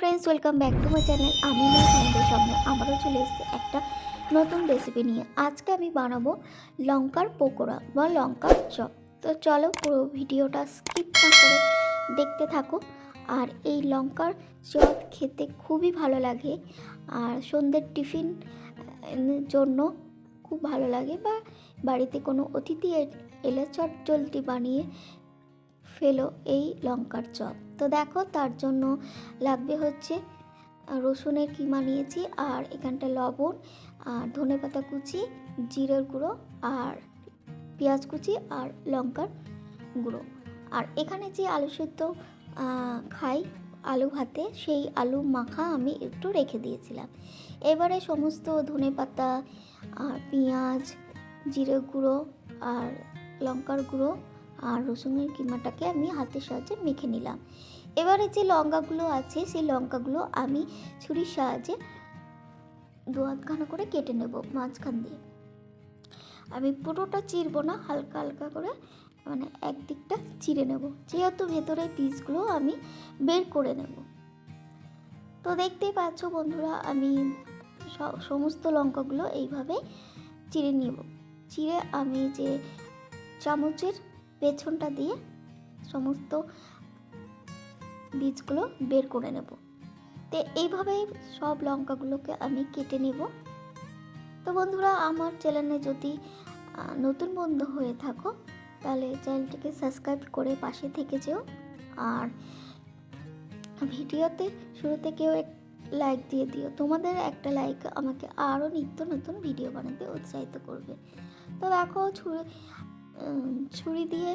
Friends, welcome back to my channel. আমি তোমাদের সামনে আবারও চলে এসেছি একটা নতুন রেসিপি নিয়ে। আজকে আমি বানাবো লঙ্কার পকোড়া বা লঙ্কার চপ। তো চলো পুরো ভিডিওটা স্কিপ না করে দেখতে থাকো। আর এই লঙ্কার চপ খেতে খুবই ভালো লাগে। আর সন্ধ্যের টিফিন জন্য খুব ভালো লাগে বা বাড়িতে কোনো অতিথি এলে চট জলদি বানিয়ে ফেলো এই লঙ্কার চপ। তো দেখো তার জন্য লাগবে হচ্ছে রসুনের কিমা নিয়েছি আর এখানটা লবণ, আর ধনেপাতা কুচি, জিরের গুঁড়ো, আর পেঁয়াজ কুচি, আর লঙ্কার গুঁড়ো। আর এখানে যে আলু সেদ্ধ খাই আলু ভাতে, সেই আলু মাখা আমি একটু রেখে দিয়েছিলাম। এবারে সমস্ত ধনেপাতা আর পেঁয়াজ জিরে গুঁড়ো, আর লঙ্কার গুঁড়ো আর রসুনের কিমাটাকে আমি হাতের সাহায্যে মেখে নিলাম। এবারে যে লঙ্কাগুলো আছে, সেই লঙ্কাগুলো আমি ছুরির সাহায্যে দু হাতখানা করে কেটে নেব মাঝখান দিয়ে। আমি পুরোটা চিরবো না, হালকা হালকা করে মানে একদিকটা চিড়ে নেব। যেহেতু ভেতরে পিসগুলো আমি বের করে নেব। তো দেখতেই পাচ্ছ বন্ধুরা, আমি সমস্ত লঙ্কাগুলো এইভাবে চিড়ে নেব। চিড়ে আমি যে চামচের পেছনটা দিয়ে সমস্ত বীজগুলো বের করে নেব। তো এইভাবেই সব লঙ্কাগুলোকে আমি কেটে নেব। তো বন্ধুরা, আমার চ্যানেলে যদি নতুন বন্ধু হয়ে থাকো, তাহলে চ্যানেলটিকে সাবস্ক্রাইব করে পাশে থেকে যেও। আর ভিডিওতে শুরুতে কেউ এক, লাইক দিয়ে দিও। তোমাদের একটা লাইক আমাকে আরও নিত্য নতুন ভিডিও বানাতে উৎসাহিত করবে। তো দেখো ছুরি দিয়ে,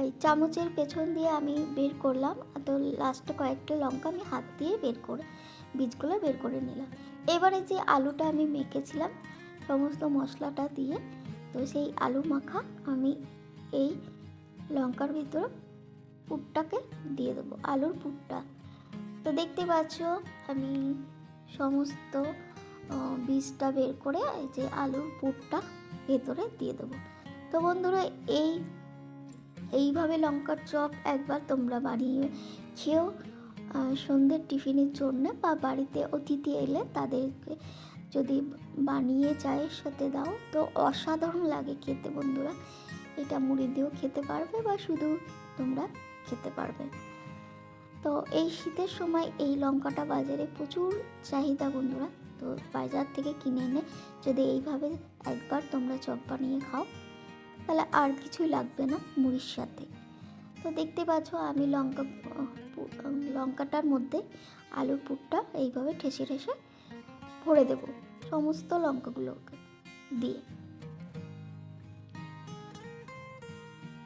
এই চামচের পেছন দিয়ে আমি বের করলাম তো লাস্টে কয়েকটা লঙ্কা আমি হাত দিয়ে বের করে, বীজগুলো বের করে নিলাম। এবারে যে আলুটা আমি মেখেছিলাম, সমস্ত মশলাটা দিয়ে, তো সেই আলু মাখা আমি এই লঙ্কার ভিতরে পুরটাকে দিয়ে দেবো, আলুর পুরটা। তো দেখতে পাচ্ছ, আমি সমস্ত বীজটা বের করে এই যে আলুর পুরটা ভেতরে দিয়ে দেবো। তো বন্ধুরা, এই, এইভাবে লঙ্কার চপ একবার তোমরা বানিয়ে খেয়েও সন্ধ্যের টিফিনের জন্য বা বাড়িতে অতিথি এলে তাদেরকে যদি বানিয়ে চায়ের সাথে দাও, তো অসাধারণ লাগে খেতে বন্ধুরা। এটা মুড়ি দিয়েও খেতে পারবে বা শুধু তোমরা খেতে পারবে। তো এই শীতের সময় এই লঙ্কাটা বাজারে প্রচুর চাহিদা বন্ধুরা। তো বাজার থেকে কিনে এনে যদি এইভাবে একবার তোমরা চপ বানিয়ে খাও, তাহলে আর কিছুই লাগবে না মুড়ির সাথে। তো দেখতে পাচ্ছ আমি লঙ্কা লঙ্কাটার মধ্যে আলুর পুরটা এইভাবে ঠেসে ঠেসে ভরে দেব সমস্ত লঙ্কাগুলোকে দিয়ে।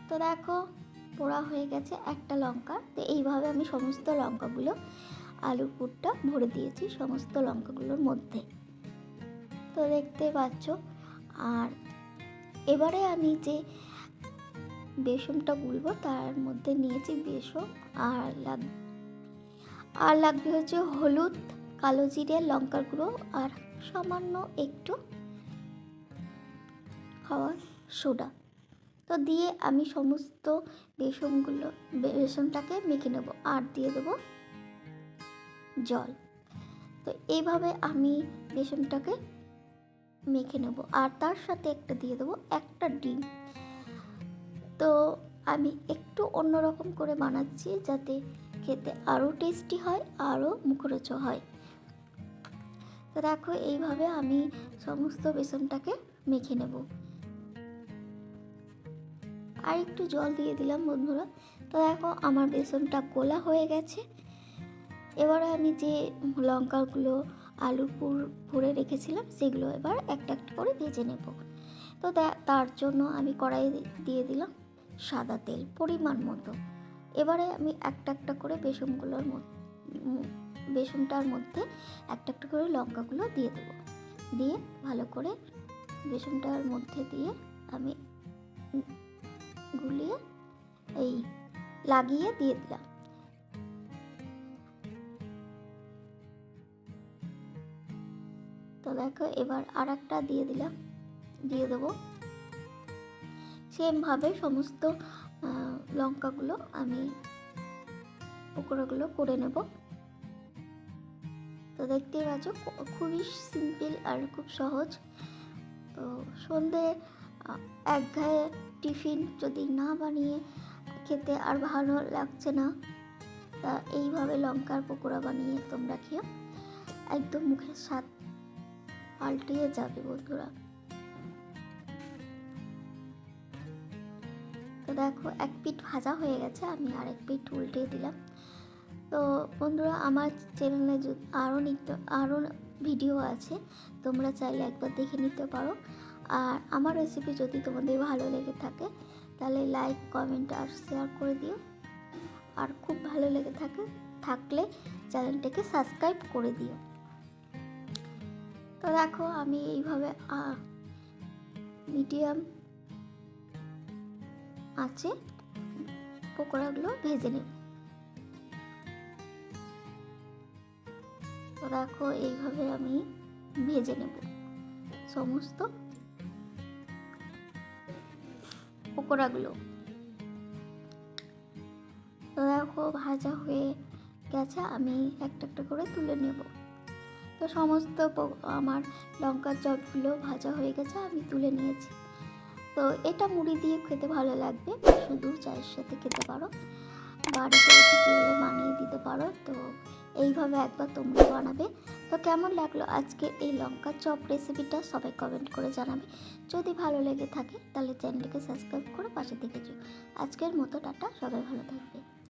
তো দেখো পোড়া হয়ে গেছে একটা লঙ্কা, তো এইভাবে আমি সমস্ত লঙ্কাগুলো আলুর পুরটা ভরে দিয়েছি সমস্ত লঙ্কাগুলোর মধ্যে। তো দেখতে পাচ্ছ, আর এবারে আমি যে বেসনটা গুলবো তার মধ্যে নিয়েছি বেসন আর লাগ আর লাগবে হচ্ছে হলুদ, কালো জিরে, লঙ্কার গুঁড়ো আর সামান্য একটু খাওয়ার সোডা। তো দিয়ে আমি সমস্ত বেসনগুলো, বেসনটাকে মেখে নেব আর দিয়ে দেবো জল। তো এইভাবে আমি বেসনটাকে মেখে নেব। আর তার সাথে একটা দিয়ে দেবো একটা ডিম। তো আমি একটু অন্যরকম করে বানাচ্ছি যাতে খেতে আরও টেস্টি হয়, আরও মুখরোচ হয়। তো দেখো এইভাবে আমি সমস্ত বেসনটাকে মেখে নেব। আর একটু জল দিয়ে দিলাম বন্ধুরা। তো দেখো আমার বেসনটা গোলা হয়ে গেছে। এবারে আমি যে লঙ্কাগুলো, আলু পুর ভরে রেখেছিলাম, সেগুলো এবার একটা একটা করে ভেজে নেব। তো তার জন্য আমি কড়াই দিয়ে দিলাম সাদা তেল পরিমাণ মতো। এবারে আমি একটা একটা করে বেসনগুলোর বেসনটার মধ্যে একটা একটা করে লঙ্কাগুলো দিয়ে দেবো। দিয়ে ভালো করে বেসনটার মধ্যে দিয়ে আমি গুলিয়ে, এই লাগিয়ে দিয়ে দিলাম। দেখো এবার আর একটা দিয়ে দিলাম, দিয়ে দেবো। সেমভাবে সমস্ত লঙ্কাগুলো আমি পকোড়াগুলো করে নেব। তো দেখতেই পাচ্ছ খুবই সিম্পল আর খুব সহজ। তো সন্ধে একঘায়ে টিফিন যদি না বানিয়ে খেতে আর ভালো লাগছে না, তা এইভাবে লঙ্কার পকোড়া বানিয়ে তোমরা খেও একদম মুখের স্বাদ পাল্টিয়ে যাবে বন্ধুরা। তো দেখো, এক পিঠ ভাজা হয়ে গেছে, আমি আরেক পিঠ উল্টে দিলাম। তো বন্ধুরা, আমার চ্যানেলে আরও নিত্য আরও ভিডিও আছে, তোমরা চাইলে একবার দেখে নিতে পারো। আর আমার রেসিপি যদি তোমাদের ভালো লেগে থাকে, তাহলে লাইক কমেন্ট আর শেয়ার করে দিও। আর খুব ভালো লেগে থাকে থাকলে চ্যানেলটাকে সাবস্ক্রাইব করে দিও। তো দেখো আমি এইভাবে মিডিয়াম আছে পকোড়াগুলো ভেজে নেব তো দেখো এইভাবে আমি ভেজে নেব। সমস্ত পকোড়াগুলো। তো দেখো ভাজা হয়ে গেছে, আমি একটা একটা করে তুলে নেব। তো সমস্ত আমার লঙ্কার চপগুলো ভাজা হয়ে গেছে, আমি তুলে নিয়েছি। তো এটা মুড়ি দিয়ে খেতে ভালো লাগবে, শুধু চায়ের সাথে খেতে পারো। বাড়িতে থেকে বানিয়ে দিতে পারো, তো এইভাবে একবার তোমরা বানাবে। তো কেমন লাগল আজকে এই লঙ্কার চপ রেসিপিটা সবাই কমেন্ট করে জানাবে। যদি ভালো লেগে থাকে, তাহলে চ্যানেলটিকে সাবস্ক্রাইব করে পাশে থেকে আজকের মতো, টাটা, সবাই ভালো থাকবে।